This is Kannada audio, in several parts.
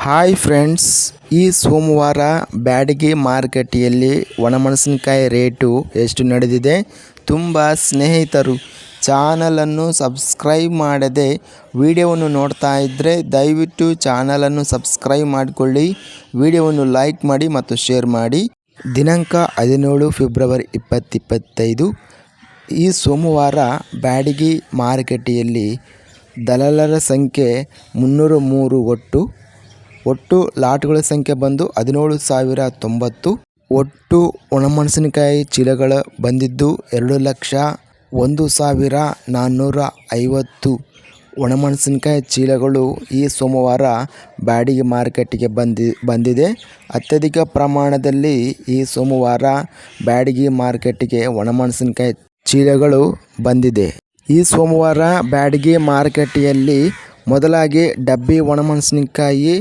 ಹಾಯ್ ಫ್ರೆಂಡ್ಸ್ ಈ ಸೋಮವಾರ ಬ್ಯಾಡಗಿ ಮಾರುಕಟ್ಟೆಯಲ್ಲಿ ಒಣಮೆಣಸಿನಕಾಯಿ ರೇಟು ಎಷ್ಟು ನಡೆದಿದೆ? ತುಂಬ ಸ್ನೇಹಿತರು ಚಾನಲನ್ನು ಸಬ್ಸ್ಕ್ರೈಬ್ ಮಾಡದೆ ವಿಡಿಯೋವನ್ನು ನೋಡ್ತಾ ಇದ್ದರೆ ದಯವಿಟ್ಟು ಚಾನಲನ್ನು ಸಬ್ಸ್ಕ್ರೈಬ್ ಮಾಡಿಕೊಳ್ಳಿ, ವಿಡಿಯೋವನ್ನು ಲೈಕ್ ಮಾಡಿ ಮತ್ತು ಶೇರ್ ಮಾಡಿ. ದಿನಾಂಕ ಹದಿನೇಳು ಫೆಬ್ರವರಿ ಇಪ್ಪತ್ತಿಪ್ಪತ್ತೈದು, ಈ ಸೋಮವಾರ ಬ್ಯಾಡಗಿ ಮಾರುಕಟ್ಟೆಯಲ್ಲಿ ದಲಾಲರ ಸಂಖ್ಯೆ ಮುನ್ನೂರ ಮೂರು ಒಟ್ಟು ಒಟ್ಟು ಲಾಟ್ಗಳ ಸಂಖ್ಯೆ ಬಂದು ಹದಿನೇಳು ಸಾವಿರ ತೊಂಬತ್ತು. ಒಟ್ಟು ಒಣಮೆಣಸಿನಕಾಯಿ ಚೀಲಗಳು ಬಂದಿದ್ದು ಎರಡು ಲಕ್ಷ ಒಂದು ಸಾವಿರ ನಾನ್ನೂರ ಐವತ್ತು. ಒಣಮೆಣಸಿನಕಾಯಿ ಚೀಲಗಳು ಈ ಸೋಮವಾರ ಬಾಡಿಗೆ ಮಾರುಕಟ್ಟೆಗೆ ಬಂದಿ, ಬಂದಿದೆ. ಅತ್ಯಧಿಕ ಪ್ರಮಾಣದಲ್ಲಿ ಈ ಸೋಮವಾರ ಬ್ಯಾಡಗಿ ಮಾರುಕಟ್ಟೆಗೆ ಒಣಮೆಣಸಿನಕಾಯಿ ಚೀಲಗಳು ಬಂದಿದೆ. ಈ ಸೋಮವಾರ ಬ್ಯಾಡಗಿ ಮಾರುಕಟ್ಟೆಯಲ್ಲಿ ಮೊದಲಾಗಿ ಡಬ್ಬಿ, ಒಣಮೆಣಸಿನಕಾಯಿ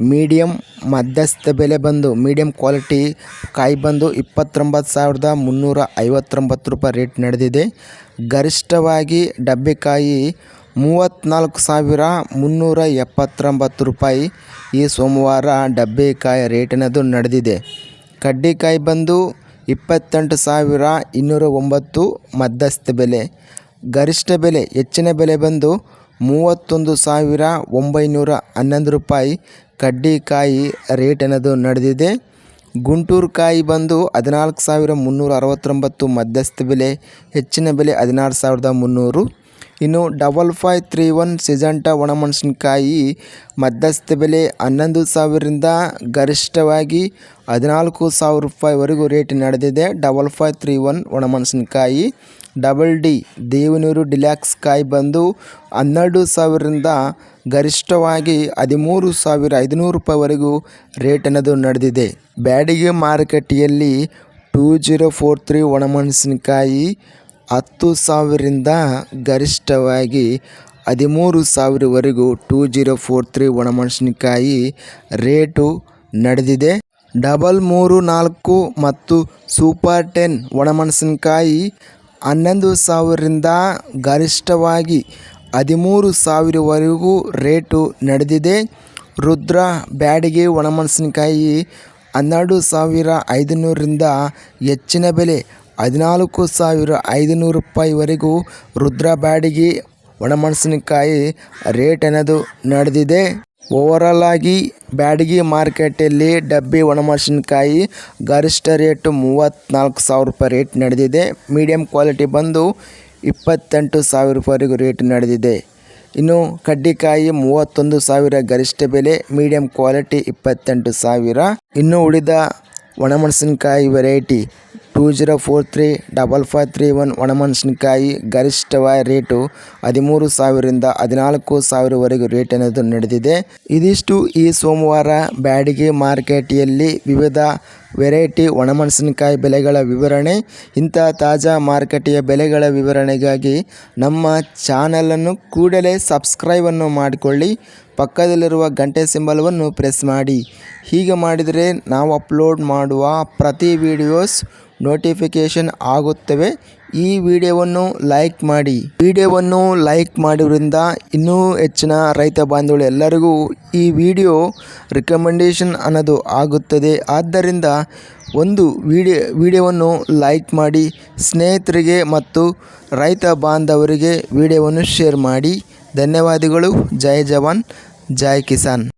ಮೀಡಿಯಮ್ ಮಧ್ಯಸ್ಥ ಬೆಲೆ ಬಂದು ಮೀಡಿಯಮ್ ಕ್ವಾಲಿಟಿ ಕಾಯಿ ಬಂದು ಇಪ್ಪತ್ತೊಂಬತ್ತು ಸಾವಿರದ ಮುನ್ನೂರ ಐವತ್ತೊಂಬತ್ತು ರೂಪಾಯಿ ರೇಟ್ ನಡೆದಿದೆ. ಗರಿಷ್ಠವಾಗಿ ಡಬ್ಬಿಕಾಯಿ ಮೂವತ್ತ್ನಾಲ್ಕು ಸಾವಿರ ಮುನ್ನೂರ ಎಪ್ಪತ್ತೊಂಬತ್ತು ರೂಪಾಯಿ. ಈ ಸೋಮವಾರ ಡಬ್ಬಿಕಾಯಿ ರೇಟಿನದು ನಡೆದಿದೆ. ಕಡ್ಡಿಕಾಯಿ ಬಂದು ಇಪ್ಪತ್ತೆಂಟು ಸಾವಿರ ಇನ್ನೂರ ಒಂಬತ್ತು ಮಧ್ಯಸ್ಥ ಬೆಲೆ. ಗರಿಷ್ಠ ಬೆಲೆ, ಹೆಚ್ಚಿನ ಬೆಲೆ ಬಂದು ಮೂವತ್ತೊಂದು ಸಾವಿರ ಒಂಬೈನೂರ ಹನ್ನೊಂದು ರೂಪಾಯಿ ಕಡ್ಡಿಕಾಯಿ ರೇಟ್ ಅನ್ನೋದು ನಡೆದಿದೆ. ಗುಂಟೂರು ಕಾಯಿ ಬಂದು ಹದಿನಾಲ್ಕು ಸಾವಿರ ಮುನ್ನೂರ ಅರವತ್ತೊಂಬತ್ತು ಮಧ್ಯಸ್ಥ ಬೆಲೆ, ಹೆಚ್ಚಿನ ಬೆಲೆ ಹದಿನಾರು ಸಾವಿರದ ಮುನ್ನೂರು. ಇನ್ನು ಡಬಲ್ ಫೈ ತ್ರೀ ಒನ್ ಸಿಜಂಟ ಒಣಮೆಣಸಿನ್ಕಾಯಿ ಮಧ್ಯಸ್ಥ ಬೆಲೆ ಹನ್ನೊಂದು ಸಾವಿರದಿಂದ ಗರಿಷ್ಠವಾಗಿ ಹದಿನಾಲ್ಕು ಸಾವಿರ ರೂಪಾಯಿವರೆಗೂ ರೇಟ್ ನಡೆದಿದೆ. ಡಬಲ್ ಫೈ ತ್ರೀ ಒನ್ ಒಣಮೆಣಸಿನ್ಕಾಯಿ ಡಬಲ್ ಡಿ ದೇವನೂರು ಡಿಲ್ಯಾಕ್ಸ್ ಕಾಯಿ ಬಂದು ಹನ್ನೆರಡು ಸಾವಿರದಿಂದ ಗರಿಷ್ಠವಾಗಿ ಹದಿಮೂರು ಸಾವಿರ ಐದುನೂರು ರೂಪಾಯಿವರೆಗೂ ರೇಟ್ ಅನ್ನೋದು ನಡೆದಿದೆ. ಬ್ಯಾಡಿಗೆ ಮಾರುಕಟ್ಟೆಯಲ್ಲಿ ಟೂ ಜೀರೋ ಫೋರ್ ತ್ರೀ ಒಣಮೆಣಸಿನಕಾಯಿ ಹತ್ತು ಸಾವಿರದಿಂದ ಗರಿಷ್ಠವಾಗಿ ಹದಿಮೂರು ಸಾವಿರವರೆಗೂ ಟೂ ಜೀರೋ ಫೋರ್ ತ್ರೀ ಒಣಮೆಣಸಿನಕಾಯಿ ರೇಟು ನಡೆದಿದೆ. ಡಬಲ್ ಮೂರು ನಾಲ್ಕು ಮತ್ತು ಸೂಪರ್ ಟೆನ್ ಒಣಮೆಣಸಿನಕಾಯಿ ಹನ್ನೊಂದು ಸಾವಿರದಿಂದ ಗರಿಷ್ಠವಾಗಿ ಹದಿಮೂರು ಸಾವಿರವರೆಗೂ ರೇಟು ನಡೆದಿದೆ. ರುದ್ರ ಬ್ಯಾಡಿಗೆ ಒಣಮೆಣಸಿನಕಾಯಿ ಹನ್ನೆರಡು ಸಾವಿರ ಐದುನೂರರಿಂದ ಹೆಚ್ಚಿನ ಬೆಲೆ ಹದಿನಾಲ್ಕು ಸಾವಿರ ಐದುನೂರು ರೂಪಾಯಿವರೆಗೂ ರುದ್ರ ಬ್ಯಾಡಗಿ ಒಣಮೆಣಸಿನಕಾಯಿ ರೇಟ್ ಅನ್ನೋದು ನಡೆದಿದೆ? ಓವರಾಲ್ ಆಗಿ ಬ್ಯಾಡಗಿ ಮಾರ್ಕೆಟಲ್ಲಿ ಡಬ್ಬಿ ಒಣಮೆಣಸಿನಕಾಯಿ ಗರಿಷ್ಠ ರೇಟು ಮೂವತ್ತ್ನಾಲ್ಕು ಸಾವಿರ ರೂಪಾಯಿ ರೇಟ್ ನಡೆದಿದೆ. ಮೀಡಿಯಂ ಕ್ವಾಲಿಟಿ ಬಂದು ಇಪ್ಪತ್ತೆಂಟು ಸಾವಿರ ರೂಪಾಯಿವರೆಗೂ ರೇಟ್ ನಡೆದಿದೆ. ಇನ್ನು ಕಡ್ಡಿಕಾಯಿ ಮೂವತ್ತೊಂದು ಸಾವಿರ ಗರಿಷ್ಠ ಬೆಲೆ ಮೀಡಿಯಂ ಕ್ವಾಲಿಟಿ ಇಪ್ಪತ್ತೆಂಟು ಸಾವಿರ. ಇನ್ನು ಉಳಿದ ಒಣಮೆಣಸಿನಕಾಯಿ variety two zero four three double five three one ಒಣಮೆಣಸಿನಕಾಯಿ ಗರಿಷ್ಠವಾದ ರೇಟು ಹದಿಮೂರು ಸಾವಿರದಿಂದ ಹದಿನಾಲ್ಕು ಸಾವಿರವರೆಗೂ ರೇಟ್ ಅನ್ನೋದು ನಡೆದಿದೆ. ಇದಿಷ್ಟು ಈ ಸೋಮವಾರ ಬ್ಯಾಡಗಿ ಮಾರ್ಕೆಟಿಯಲ್ಲಿ ವಿವಿಧ ವೆರೈಟಿ ಒಣಮೆಣಸಿನಕಾಯಿ ಬೆಲೆಗಳ ವಿವರಣೆ, ಇಂಥ ತಾಜಾ ಮಾರುಕಟ್ಟೆಯ ಬೆಲೆಗಳ ವಿವರಣೆಗಾಗಿ ನಮ್ಮ ಚಾನಲನ್ನು ಕೂಡಲೇ ಸಬ್ಸ್ಕ್ರೈಬನ್ನು ಮಾಡಿಕೊಳ್ಳಿ, ಪಕ್ಕದಲ್ಲಿರುವ ಗಂಟೆ ಸಿಂಬಲವನ್ನು ಪ್ರೆಸ್ ಮಾಡಿ. ಹೀಗೆ ಮಾಡಿದರೆ ನಾವು ಅಪ್ಲೋಡ್ ಮಾಡುವ ಪ್ರತಿ ವಿಡಿಯೋಸ್ ನೋಟಿಫಿಕೇಷನ್ ಆಗುತ್ತವೆ. ಈ ವಿಡಿಯೋವನ್ನು ಲೈಕ್ ಮಾಡಿ. ವಿಡಿಯೋವನ್ನು ಲೈಕ್ ಮಾಡೋದ್ರಿಂದ ಇನ್ನೂ ಹೆಚ್ಚಿನ ರೈತ ಬಾಂಧವರು ಎಲ್ಲರಿಗೂ ಈ ವಿಡಿಯೋ ರಿಕಮೆಂಡೇಷನ್ ಅನ್ನೋದು ಆಗುತ್ತದೆ. ಆದ್ದರಿಂದ ಒಂದು ವಿಡಿಯೋ ವಿಡಿಯೋವನ್ನು ಲೈಕ್ ಮಾಡಿ, ಸ್ನೇಹಿತರಿಗೆ ಮತ್ತು ರೈತ ಬಾಂಧವರಿಗೆ ವಿಡಿಯೋವನ್ನು ಶೇರ್ ಮಾಡಿ. ಧನ್ಯವಾದಗಳು. ಜೈ ಜವಾನ್. ಜೈ ಕಿಸಾನ್.